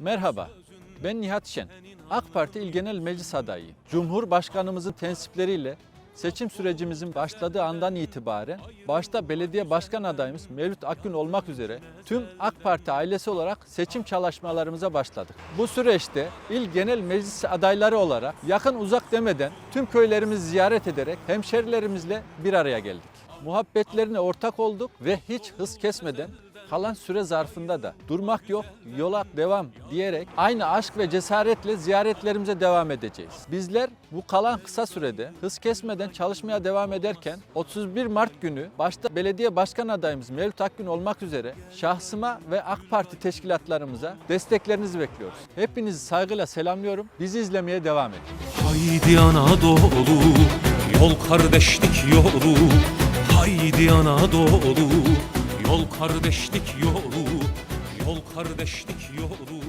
Merhaba, ben Nihat Şen. AK Parti İl Genel Meclis adayıyım. Cumhurbaşkanımızın tensipleriyle seçim sürecimizin başladığı andan itibaren başta belediye başkan adayımız Mevlüt Akgün olmak üzere tüm AK Parti ailesi olarak seçim çalışmalarımıza başladık. Bu süreçte il genel meclis adayları olarak yakın uzak demeden tüm köylerimizi ziyaret ederek hemşerilerimizle bir araya geldik. Muhabbetlerine ortak olduk ve hiç hız kesmeden kalan süre zarfında da durmak yok, yola devam diyerek aynı aşk ve cesaretle ziyaretlerimize devam edeceğiz. Bizler bu kalan kısa sürede hız kesmeden çalışmaya devam ederken 31 Mart günü başta belediye başkan adayımız Mevlüt Akgün olmak üzere şahsıma ve AK Parti teşkilatlarımıza desteklerinizi bekliyoruz. Hepinizi saygıyla selamlıyorum. Bizi izlemeye devam edin. Haydi Anadolu yol kardeşlik yolu Haydi Anadolu yol kardeşlik yolu yol kardeşlik yolu